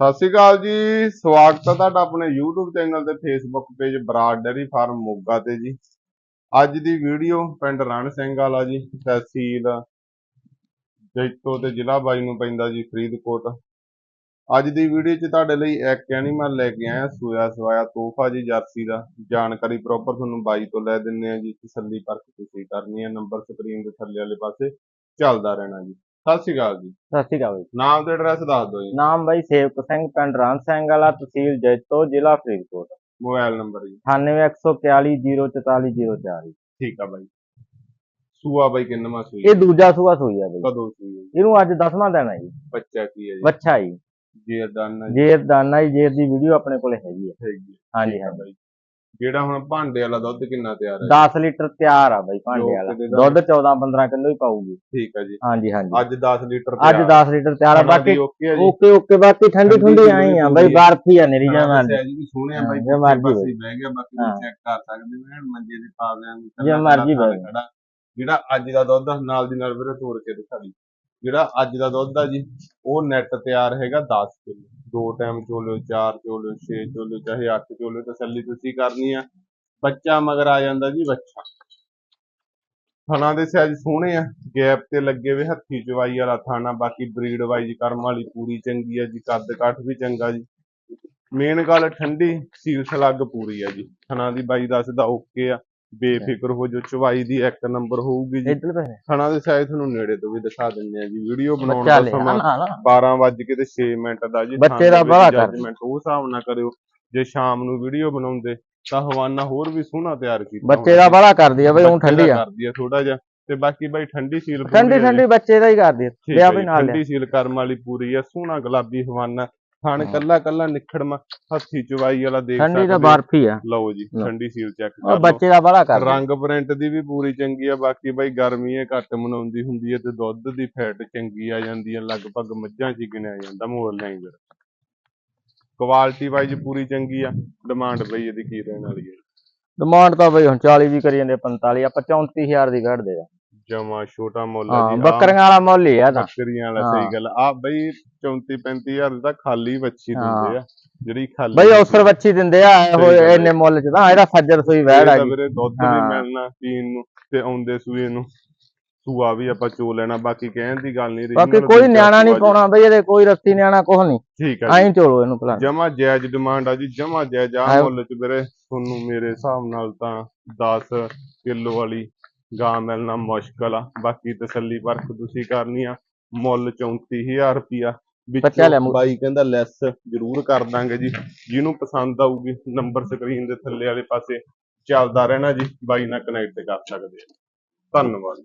ਸਤਿ ਸ਼੍ਰੀ ਅਕਾਲ ਜੀ, ਸਵਾਗਤ ਹੈ ਤੁਹਾਡਾ ਆਪਣੇ YouTube ਚੈਨਲ ਤੇ Facebook page Brar dairy farm Moga ਤੇ ਜੀ। ਅੱਜ ਦੀ ਵੀਡੀਓ ਪਿੰਡ ਰਣ ਸਿੰਘ ਵਾਲਾ ਜੀ, ਤਹਿਸੀਲ ਜੈਤੋ ਤੇ ਜ਼ਿਲ੍ਹਾ ਬਾਈ ਨੂੰ ਪੈਂਦਾ ਜੀ, ਫਰੀਦਕੋਟ। ਅੱਜ ਦੀ ਵੀਡੀਓ 'ਚ ਤੁਹਾਡੇ ਲਈ ਇੱਕ ਐਨੀਮਲ ਲੈ ਕੇ ਆਇਆ ਸੂਆ ਸਵਾਇਆ ਤੋਹਫਾ ਜੀ ਜਰਸੀ ਦਾ। ਜਾਣਕਾਰੀ ਪ੍ਰੋਪਰ ਤੁਹਾਨੂੰ ਬਾਈ ਤੋਂ ਲੈ ਦਿੰਨੇ ਆ ਜੀ, ਤਸੱਲੀ ਪਰਖ ਤੁਸੀਂ ਕਰਨੀ ਹੈ ਨੰਬਰ ਸਕਰੀਨ ਦੇ ਥੱਲੇ ਵਾਲੇ ਪਾਸੇ ਚੱਲਦਾ ਰਹਿਣਾ ਜੀ। ਸਤਿ ਸ਼੍ਰੀ ਅਕਾਲ ਜੀ। ਸਤਿ ਸ਼੍ਰੀ ਅਕਾਲ ਜੀ। ਨਾਮ ਤੇ ਐਡਰੈਸ ਦੱਸ ਦਿਓ ਜੀ। ਨਾਮ ਬਾਈ ਸੇਵਕ ਸਿੰਘ ਪਿੰਡ ਰਾਮ ਸਿੰਘ ਵਾਲਾ ਤਹਿਸੀਲ ਜੈਤੋ ਜ਼ਿਲ੍ਹਾ ਫਰੀਦਕੋਟ। ਮੋਬਾਈਲ ਨੰਬਰ ਜੀ। 98144004 ਠੀਕ ਆ ਬਾਈ। ਸੂਆ ਬਾਈ ਕਿੰਨਵਾਂ ਸੂਈ ਇਹ ਦੂਜਾ ਸੂਆ ਸੂਈ ਆ ਬਾਈ। ਕਦੋਂ ਸੂਈ ਹੈ? ਇਹਨੂੰ ਅੱਜ 10ਵਾਂ ਦਿਨ ਹੈ ਜੀ। ਬੱਚਾ ਕੀ ਹੈ ਜੀ? ਬੱਚਾ ਜੀ। ਜੇਰ ਦਾਨ ਹੈ ਜੇਰ ਦਾਨਾ ਜੀ ਜੇਰ ਦੀ ਵੀਡੀਓ ਆਪਣੇ ਕੋਲੇ ਹੈਗੀ ਹੈ। ਹਾਂਜੀ ਆ ਹਾਂਜੀ। ਬਾਈ। ਜਿਹੜਾ ਹੁਣ ਭਾਂਡੇ ਵਾਲਾ ਦੁੱਧ ਕਿੰਨਾ ਤਿਆਰ ਹੈ? 10 ਲੀਟਰ ਤਿਆਰ ਆ ਬਾਈ ਭਾਂਡੇ ਵਾਲਾ। ਦਾ- ਦੁੱਧ 14 15 ਕਿਲੋ ਹੀ ਪਾਊਗੀ। ਠੀਕ ਹੈ ਜੀ। ਹਾਂਜੀ ਹਾਂਜੀ। ਅੱਜ 10 ਲੀਟਰ ਅੱਜ 10 ਲੀਟਰ ਤਿਆਰ ਆ। ਬਾਕੀ ਓਕੇ ਓਕੇ ਬਾਕੀ ਠੰਡੀ ਠੰਡੀ ਆਈ ਆ ਬਾਈ। ਬਰਫੀ ਆ ਨਿਰੀ ਹਾਂ, ਜਮਾਨ ਦੱਸਿਆ ਜੀ ਵੀ ਸੋਹਣੇ ਆ ਬਾਈ ਜੇ ਮਰਜ਼ੀ ਬਹਿ ਗਿਆ ਬਾਕੀ ਚੈੱਕ ਕਰ ਸਕਦੇ ਐਨ ਮੰਜੇ ਦੇ ਪਾਵਿਆਂ ਨੂੰ ਜੇ ਮਰਜ਼ੀ ਜਿਹੜਾ ਅੱਜ ਦਾ ਦੁੱਧ ਨਾਲ ਦੀ ਨਾਲ ਵੀਰੇ ਤੋੜ ਕੇ ਦਿਖਾ ਦੀ ਜਿਹੜਾ ਅੱਜ ਦਾ ਦੁੱਧ ਆ ਜੀ, ਉਹ ਨੈਟ ਤਿਆਰ ਹੈਗਾ 10 ਕਿਲੋ। ਦੋ ਟਾਈਮ ਚੋਲਿਓ ਚਾਰ ਚੋਲਿਓ 6 ਚੋਲਿਓ ਚਾਹੇ 8 ਚੋਲਿਓ ਤਸੱਲੀ ਤੁਸੀਂ ਕਰਨੀ ਆ। ਬੱਚਾ ਮਗਰ ਆ ਜਾਂਦਾ ਜੀ ਬੱਚਾ। ਥਣਾ ਦੇ ਸਾਈਜ਼ ਸੋਹਣੇ ਆ ਗੈਪ ਤੇ ਲੱਗੇ ਵੇ ਹੱਥੀ ਚਵਾਈ ਵਾਲਾ ਥਾਣਾ, ਬਾਕੀ ਬਰੀਡ ਵਾਈਜ਼ ਕਰਮ ਵਾਲੀ ਪੂਰੀ ਚੰਗੀ ਆ ਜੀ, ਕੱਦ ਕਾਠ ਵੀ ਚੰਗਾ ਜੀ। ਮੇਨ ਗੱਲ ਠੰਡੀ, ਸੀਲ ਸਲੱਗ ਪੂਰੀ ਆ ਜੀ। ਥਣਾ ਦੀ ਬਾਈ ਦੱਸਦਾ ਓਕੇ ਆ। ਬੇਫਿਕਰ ਹੋ ਜੋ ਚਵਾਈ ਦੀ ਇੱਕ ਨੰਬਰ ਹੋਊਗੀ ਜੀ। ਇੱਧਰ ਥਣਾ ਦੇ ਸਾਈਜ਼ ਤੁਹਾਨੂੰ ਨੇੜੇ ਤੋਂ ਵੀ ਦਿਖਾ ਦਿੰਦੇ ਆ ਜੀ। ਵੀਡੀਓ ਬਣਾਉਣ ਦਾ ਸਮਾਂ ਨਾ ਨਾ। 12 ਵੱਜ ਕੇ ਤੇ 6 ਮਿੰਟ ਦਾ ਜੀ। ਬੱਚੇ ਦਾ ਬੜਾ ਕਰ। ਉਹ ਹਿਸਾਬ ਨਾਲ ਕਰਿਓ। ਜੇ ਸ਼ਾਮ ਨੂੰ ਵੀਡੀਓ ਬਣਾਉਂਦੇ ਤਾਂ ਹਵਾਨਾ ਹੋਰ ਵੀ ਸੋਹਣਾ ਤਿਆਰ ਕੀਤਾ ਬੱਚੇ ਦਾ ਬੜਾ ਕਰਦੀ ਆ ਬਈ ਹੁਣ ਠੰਡੀ ਆ। ਕਰਦੀ ਆ ਥੋੜਾ ਜਿਹਾ। ਤੇ ਬਾਕੀ ਬਾਈ ਠੰਡੀ ਸੀਲ ਠੰਡੀ। ਠੰਡੀ ਬੱਚੇ ਦਾ ਹੀ ਕਰਦੀ ਆ। ਲਿਆ ਜੀ, ਨਾਲ ਠੰਡੀ ਸੀਲ ਕਰਮ ਵਾਲੀ ਪੂਰੀ ਆ। ਸੋਹਣਾ ਗੁਲਾਬੀ ਹਵਾਨਾ ਹਾਂ। ਕੱਲਾ ਕੱਲਾ ਨਿਖੜਮਾ ਹੱਥੀ ਚਵਾਈ ਵਾਲਾ ਦੇਖ ਠੰਡੀ ਤਾਂ ਹੋ। ਬਰਫੀ ਆ ਲਓ ਜੀ। ਠੰਡੀ ਸੀਲ ਚੈੱਕ ਕਰ ਬੱਚੇ ਦਾ ਬੜਾ ਕਰਦੀ ਰੰਗ ਪ੍ਰਿੰਟ ਦੀ ਵੀ ਪੂਰੀ ਚੰਗੀ ਆ ਬਾਕੀ ਬਾਈ ਗਰਮੀ ਇਹ ਘੱਟ ਮਨਾਉਂਦੀ ਹੁੰਦੀ ਹੈ ਤੇ ਦੁੱਧ ਦੀ ਫੈਟ ਚੰਗੀ ਆ ਜਾਂਦੀ ਹੈ ਲਗਭਗ ਮੱਝਾਂ 'ਚ ਹੀ ਗਿਣਿਆ ਜਾਂਦਾ ਮੋਲ ਨਹੀਂ ਫਿਰ ਕੁਆਲਿਟੀ ਵਾਈਜ਼ ਪੂਰੀ ਚੰਗੀ ਆ ਡਿਮਾਂਡ ਬਈ ਇਹਦੀ ਕੀ ਰਹਿਣ ਵਾਲੀ ਹੈ ਡਿਮਾਂਡ ਤਾਂ ਬਈ ਹੁਣ 40 ਵੀ ਕਰੀ ਜਾਂਦੇ 45 ਆਪਾਂ 34000 ਦੀ ਕੱਢਦੇ ਆ ਜਮਾ ਛੋਟਾ ਮੁੱਲ ਆ ਹਾਂ ਜੀ ਬੱਕਰੀਆਂ ਵਾਲਾ ਮੁੱਲ ਹੀ ਆ ਤਾਂ। ਬੱਕਰੀਆਂ ਵਾਲਾ ਹਾਂ। ਸਹੀ ਗੱਲ ਆ। ਬਈ 34 35000 ਦੀ ਤਾਂ ਖਾਲੀ ਬੱਚੀ ਦਿੰਦੇ ਆ ਜਿਹੜੀ ਖਾਲੀ ਬਈ ਅਫਸਰ ਬੱਚੀ ਦਿੰਦੇ ਆ ਇਹੋ ਇੰਨੇ ਮੁੱਲ ਚ ਤਾਂ ਇਹਦਾ ਫੱਜਰ ਸੋਈ ਵੈੜ ਆ ਗਈ ਵੀਰੇ ਦੁੱਧ ਵੀ ਹਾਂ। ਮਿਲਣਾ ਪੀਣ ਨੂੰ ਤੇ ਆਉਂਦੇ ਸੂਏ ਨੂੰ। ਸੂਆ ਵੀ ਆਪਾਂ ਚੋ ਲੈਣਾ ਬਾਕੀ ਕਹਿਣ ਦੀ ਗੱਲ ਨਹੀਂ ਬਾਕੀ original ਕੋਈ ਨਿਆਣਾ ਨਹੀਂ ਜੀ। ਪਾਉਣਾ ਬਈ ਇਹਦੇ ਕੋਈ ਰੱਤੀ ਨਿਆਣਾ ਕੁਛ ਨਹੀਂ ਠੀਕ ਆ ਜੀ। ਐਂ ਚੋਲੋ ਇਹਨੂੰ ਭਲਾ। ਜਮਾ ਜਾਇਜ਼ ਡਿਮਾਂਡ ਆ ਜੀ ਜਮਾ ਜਾਇਜ਼। ਆ। ਮੁੱਲ ਚ ਵੀਰੇ ਤੁਹਾਨੂੰ ਮੇਰੇ ਹਿਸਾਬ ਨਾਲ ਤਾਂ 10 ਕਿਲੋ ਵਾਲੀ ਗਾਂ ਮਿਲਣਾ ਮੁਸ਼ਕਲ ਆ। ਬਾਕੀ ਤਸੱਲੀ ਪਰਖ ਤੁਸੀਂ ਕਰਨੀ ਆ। ਮੁੱਲ 34000 ਰੁਪਿਆ ਬੱਚਾ ਲੈ ਮੂੰਹ। ਬਾਈ ਕਹਿੰਦਾ ਲੈਸ ਜ਼ਰੂਰ ਕਰ ਦਾਂਗੇ ਜੀ। ਜਿਹਨੂੰ ਪਸੰਦ ਆਊਗੀ ਨੰਬਰ ਸਕਰੀਨ ਦੇ ਥੱਲੇ ਵਾਲੇ ਪਾਸੇ ਚੱਲਦਾ ਰਹਿਣਾ ਜੀ। ਬਾਈ ਨਾਲ ਕਨੈਕਟ ਕਰ ਸਕਦੇ ਆ। ਧੰਨਵਾਦ।